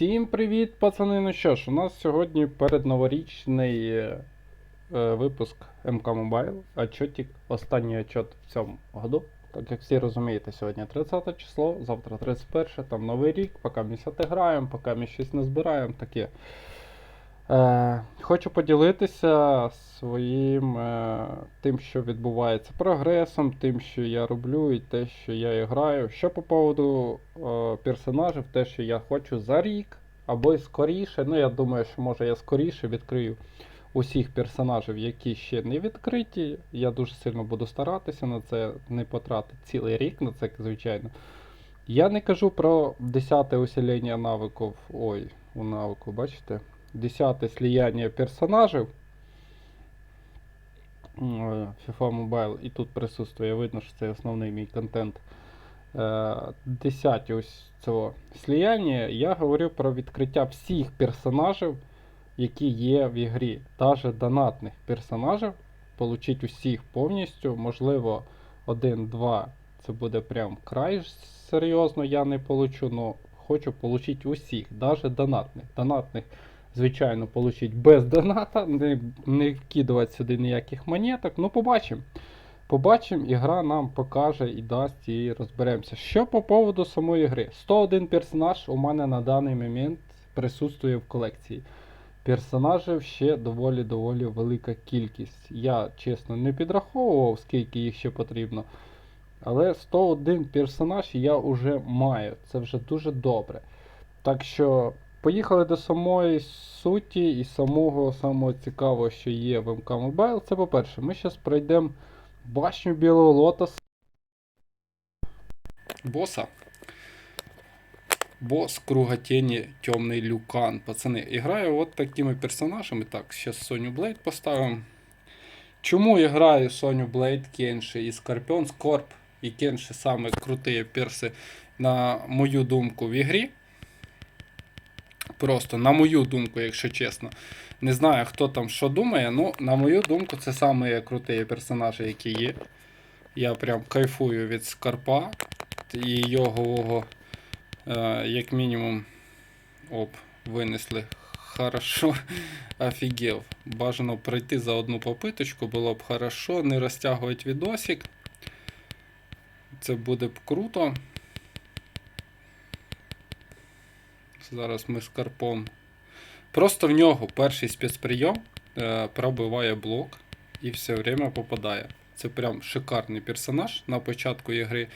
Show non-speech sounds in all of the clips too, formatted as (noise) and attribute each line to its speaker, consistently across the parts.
Speaker 1: Всім привіт, пацани. Ну що ж, у нас сьогодні передноворічний е, е, випуск МК Mobile, отчотик, останній отчет в цьому году. Так як всі розумієте, сьогодні 30 число, завтра 31, там новий рік, поки ми сяти граємо, поки ми щось не збираємо, таке. Е, хочу поділитися своїм е, тим, що відбувається прогресом, тим, що я роблю, і те, що я граю. Що по поводу е, персонажів, те, що я хочу за рік або й скоріше. Ну, я думаю, що може я скоріше відкрию усіх персонажів, які ще не відкриті. Я дуже сильно буду старатися на це, не потратити цілий рік на це, звичайно. Я не кажу про 10 те усилення навиків. Ой, у навику, бачите? 10 слияння персонажів. Е, FIFA Mobile і тут присутствує, видно, що це основний мій контент. Е, 10 ось цього слияння. Я говорю про відкриття всіх персонажів, які є в ігрі. Навіть донатних персонажів. Получить усіх повністю. Можливо, один-два це буде прям край серйозно, я не получу, але хочу получити усіх, навіть донатних. Донатних звичайно, получить без доната, не, не вкидувати сюди ніяких монеток. Ну, побачимо. Побачимо, ігра нам покаже і дасть, і розберемося. Що по поводу самої гри? 101 персонаж у мене на даний момент присутствує в колекції. Персонажів ще доволі-доволі велика кількість. Я, чесно, не підраховував, скільки їх ще потрібно. Але 101 персонаж я вже маю. Це вже дуже добре. Так що Поїхали до самої суті і самого самого цікавого, що є в МК Mobile. Це по-перше, ми зараз пройдемо башню Білого Лотоса. Боса. Бос Круга Тіні Темний Люкан. Пацани, і граю от такими персонажами. Так, зараз Соню Блейд поставимо. Чому я граю Соню Блейд, Кенші і Скорпіон? Скорп і Кенші саме круті перси, на мою думку, в ігрі. Просто, на мою думку, якщо чесно. Не знаю, хто там що думає, ну, на мою думку, це саме круті персонажі, які є. Я прям кайфую від Скарпа і його, е, як мінімум, оп, винесли. Хорошо, (laughs) офігел. Бажано пройти за одну попиточку, було б хорошо, не розтягувати відосик. Це буде б круто. Зараз ми з карпом. Просто в нього перший спецприйом е, пробиває блок і все время попадає. Це прям шикарний персонаж на початку ігри.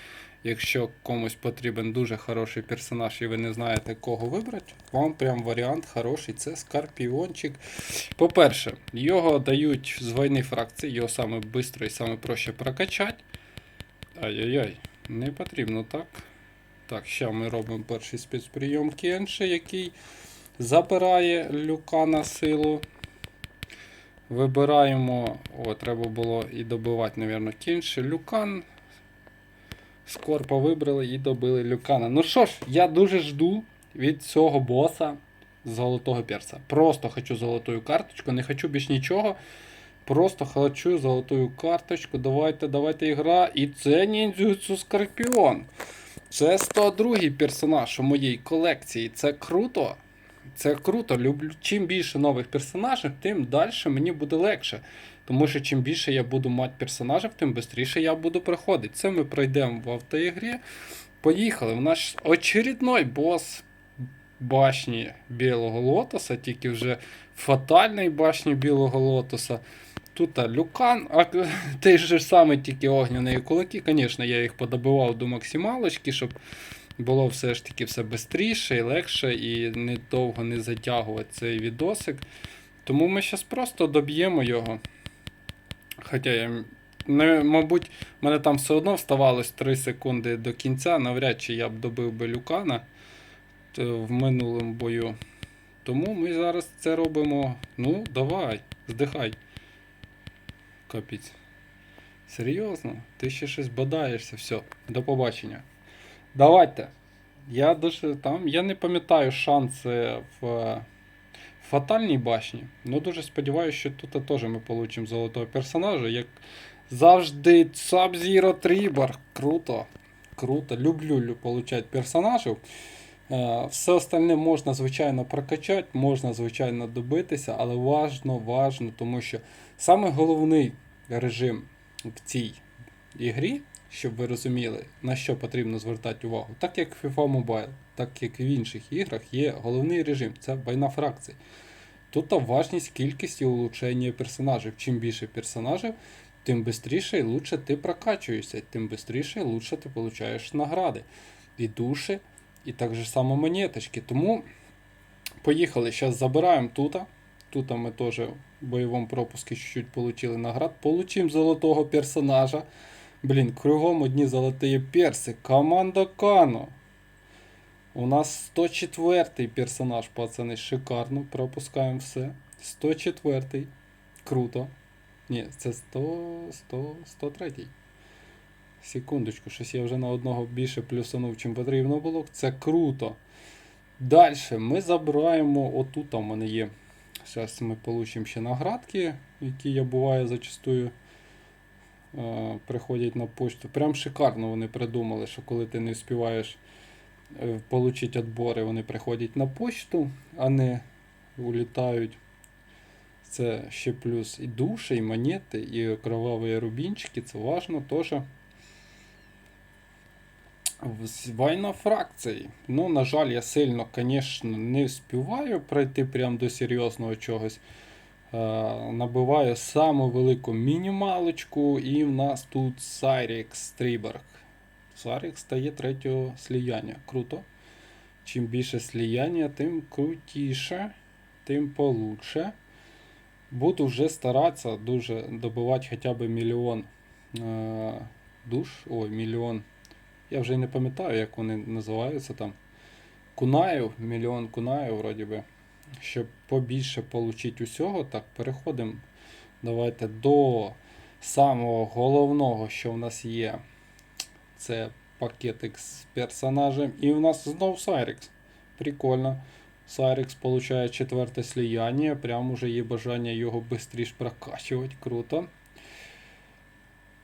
Speaker 1: Якщо комусь потрібен дуже хороший персонаж і ви не знаєте, кого вибрати, вам прям варіант хороший це Скорпіончик. По-перше, його дають з війни фракції, його саме швидко і саме проще прокачати. Ай-яй-яй, не потрібно так. Так, ще ми робимо перший спецприйом Кенши, який забирає люка на силу. Вибираємо. О, треба було і добивати, мабуть, Кенши. Люкан. Скорпа вибрали і добили люкана. Ну що ж, я дуже жду від цього боса золотого перса. Просто хочу золотую карточку, не хочу більш нічого. Просто хочу золотую карточку. Давайте, давайте ігра. І це ніндзюцу Скорпіон. Це 102 персонаж у моїй колекції. Це круто. Це круто. Люблю. Чим більше нових персонажів, тим далі мені буде легше. Тому що чим більше я буду мати персонажів, тим швидше я буду проходити. Це ми пройдемо в автоігрі. Поїхали. У нас очередной бос башні Білого Лотоса, тільки вже фатальний башні Білого Лотоса. Тут люкан, а (laughs) той же самий тільки огняні кулаки. Звісно, я їх подобивав до максималочки, щоб було все ж таки все швидше і легше, і не довго не затягувати цей відосик. Тому ми зараз просто доб'ємо його. Хоча я. Не, мабуть, в мене там все одно вставалось 3 секунди до кінця, навряд чи я б добив би люкана е, в минулому бою. Тому ми зараз це робимо. Ну, давай, здихай. Капець. Серйозно? Ти ще щось бодаєшся, все, до побачення. Давайте. Я дуже там. Я не пам'ятаю шанси в е, фатальній башні. Ну дуже сподіваюся, що тут теж ми получимо золотого персонажа. Як завжди, Sub-Zero Tribor. Круто. Круто. Люблю лю- персонажів. Е, Все остальне можна, звичайно, прокачати, можна, звичайно, добитися, але важно, важно, тому що саме головний режим в цій ігрі, щоб ви розуміли, на що потрібно звертати увагу, так як в FIFA Mobile, так як в інших іграх, є головний режим це війна фракцій. Тут важність кількість і улучшення персонажів. Чим більше персонажів, тим швидше і лучше ти прокачуєшся, тим швидше і лучше ти получаєш награди. І душі, і так же само монеточки. Тому поїхали. Зараз забираємо тут. Тут ми теж в бойовому пропуску чуть-чуть получили наград. Получимо золотого персонажа. Блін, кругом одні золоті перси. Команда Кано. У нас 104 персонаж, пацани, шикарно. Пропускаємо все. 104. Круто. Ні, це 100, 100, 103. Секундочку, щось я вже на одного більше плюсанув, чим потрібно було. Це круто. Далі ми забираємо. Отут у мене є. Зараз ми получимо ще наградки, які я буваю зачастую е, приходять на почту. Прям шикарно вони придумали, що коли ти не встигаєш е, получити відбори, вони приходять на почту, а не улітають. Це ще плюс і душі, і монети, і кроваві рубінчики. Це важно теж. Війна фракцій. Ну, на жаль, я сильно, звісно, не співаю пройти прям до серйозного чогось. Е, набиваю саму велику мінімалочку, і в нас тут Сайрікс Стріберг. Сайрікс стає третього сліяння. Круто. Чим більше сліяння, тим крутіше, тим получше. Буду вже старатися дуже добивати хоча б мільйон е, душ. Ой, мільйон. Я вже не пам'ятаю, як вони називаються там. Кунаїв, мільйон кунаїв, вроді би. Щоб побільше отримати усього, так, переходимо. Давайте до самого головного, що в нас є. Це пакетик з персонажем. І в нас знов Сайрікс. Прикольно. Сайрікс получає четверте сліяння. Прям уже є бажання його швидше прокачувати. Круто.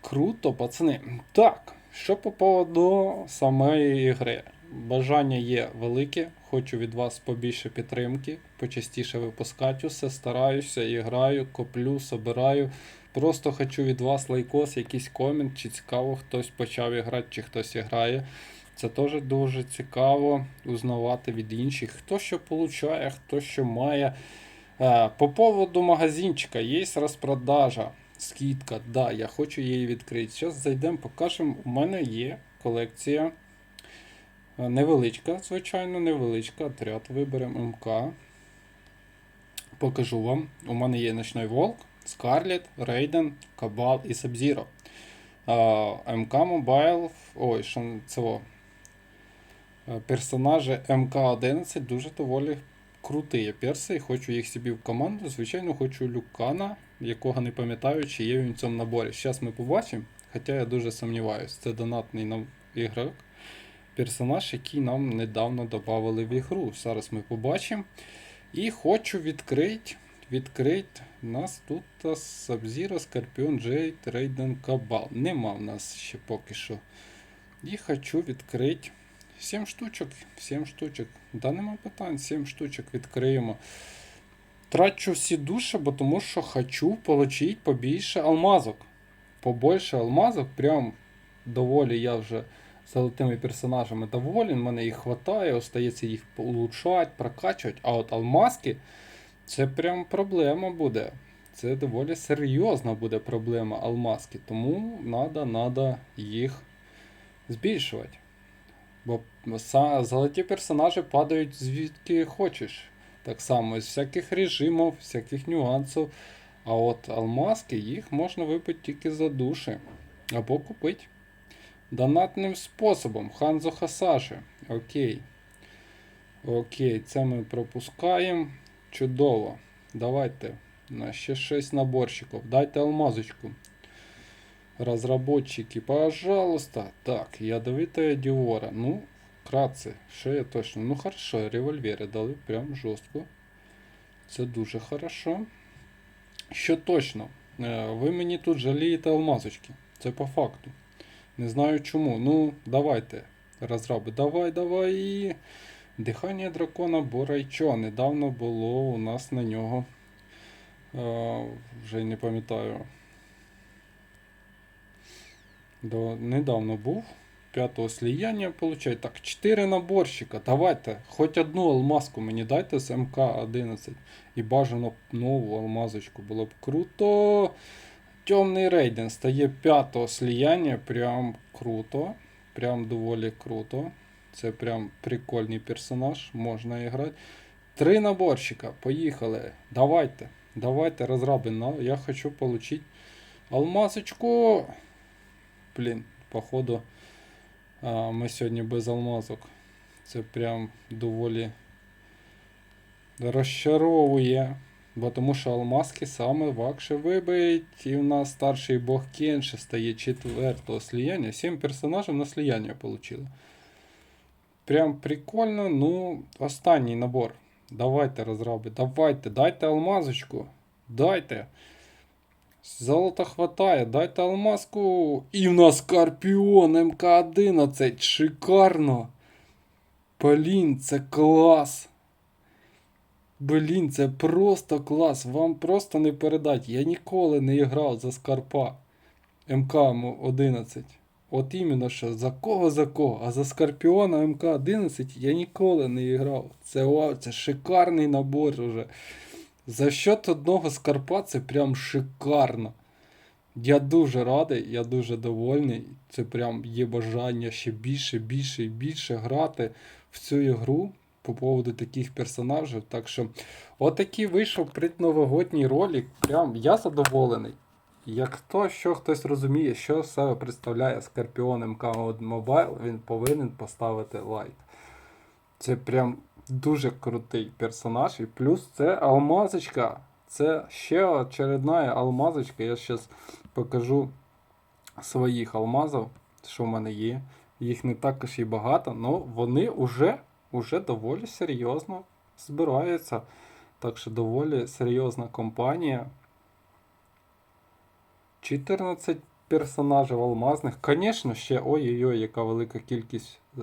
Speaker 1: Круто, пацани. Так, що по поводу самої гри. Бажання є велике. Хочу від вас побільше підтримки, почастіше випускати усе, стараюся, і граю, коплю, собираю. Просто хочу від вас лайкос, якийсь комент, чи цікаво, хтось почав грати, чи хтось грає. Це теж дуже цікаво узнавати від інших, хто що получає, хто що має. Е, По поводу магазинчика є розпродажа. Скидка, да, я хочу її відкрити. Зараз зайдемо, покажемо. У мене є колекція. е, Невеличка, звичайно, невеличка. Отряд виберемо МК. Покажу вам. У мене є Ночний Волк, Скарлет, Рейден, Кабал і Сабзіро. МК Мобайл. Ой, що це? Е, Персонажі МК-11 дуже доволі круті перси. Хочу їх собі в команду. Звичайно, хочу Люкана, якого не пам'ятаю, чи є він в цьому наборі. Зараз ми побачимо. Хоча я дуже сумніваюся. Це донатний нам ігрок. Персонаж, який нам недавно додали в ігру. Зараз ми побачимо. І хочу відкрити. Відкрити. Нас тут Sub-Zero, Scorpion, Jade, Raiden, Cabal. Нема в нас ще поки що. І хочу відкрити 7 штучок. 7 штучок. Да, нема питань, 7 штучок відкриємо. Трачу всі душі, бо тому що хочу отримати побільше алмазок. Побольше алмазок, прям доволі я вже золотими персонажами доволен, мене їх вистачає, остається їх улучшати, прокачувати. А от алмазки це прям проблема буде. Це доволі серйозна буде проблема алмазки. Тому треба надо їх збільшувати. Бо золоті персонажі падають звідки хочеш. Так само з всяких режимів, всяких нюансів. А от алмазки їх можна випити тільки за душі. Або купити. Донатним способом. Ханзо Хасаші. Окей. Окей, це ми пропускаємо. Чудово. Давайте. На ще 6 наборчиків. Дайте алмазочку. Разработчики, пожалуйста. Так, ядовитая Диора. Ну, вкратце, що я точно. Ну хорошо, револьвери дали прям жорстко. Це дуже хорошо. Що точно? Е, Ви мені тут жалієте алмазочки. Це по факту. Не знаю чому. Ну, давайте. Розраби, давай, давай. Дихання дракона Борайчо. Недавно було у нас на нього. Е, вже не пам'ятаю. Недавно був. П'ятого сліяння получай. Так, 4 наборщика. Давайте. Хоч одну алмазку мені дайте з МК-11. І бажано нову алмазочку. Було б круто. Темний рейден стає п'ятого сліяння. Прям круто. Прям доволі круто. Це прям прикольний персонаж. Можна грати. Три наборщика. Поїхали. Давайте. Давайте розраби. На- Я хочу получить алмазочку. Блін, походу. А, ми сьогодні без алмазок. Це прям доволі розчаровує. Бо тому що алмазки саме вакше вибить. І в нас старший бог Кенши стає четвертого сліяння. Сім персонажів на сліяння отримали. Прям прикольно. Ну, останній набор. Давайте, розраби, давайте, дайте алмазочку. Дайте. Золота хватає, дайте алмазку. І в нас Скорпіон МК-11. Шикарно. Блін, це клас. Блін, це просто клас. Вам просто не передать. Я ніколи не грав за Скарпа МК-11. От іменно що за кого за кого, а за Скорпіона МК-11 я ніколи не грав. Це, вау, це шикарний набор уже. За счет одного скарпа це прям шикарно. Я дуже радий, я дуже довольний. Це прям є бажання ще більше, більше і більше грати в цю ігру по поводу таких персонажів. Так що, отакий вийшов предновогодній ролик. Прям я задоволений. Як хто, що хтось розуміє, що себе представляє Скорпіон МК Mobile, він повинен поставити лайк. Це прям дуже крутий персонаж. І плюс це алмазочка. Це ще очередна алмазочка. Я зараз покажу своїх алмазів, що в мене є. Їх не також і багато, але вони вже, вже доволі серйозно збираються. Так що доволі серйозна компанія. 14 персонажів алмазних. Звісно, ще ой-ой-ой, яка велика кількість е,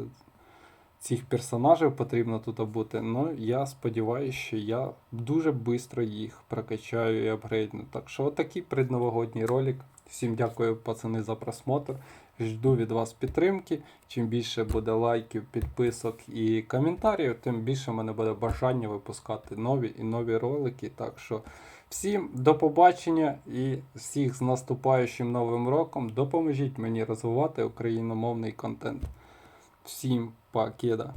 Speaker 1: цих персонажів потрібно тут бути. Ну, я сподіваюся, що я дуже швидко їх прокачаю і апгрейдну. Так що, отакий предновогодній ролик. Всім дякую, пацани, за просмотр. Жду від вас підтримки. Чим більше буде лайків, підписок і коментарів, тим більше в мене буде бажання випускати нові і нові ролики. Так що всім до побачення і всіх з наступаючим новим роком. Допоможіть мені розвивати україномовний контент. Всім пакеда.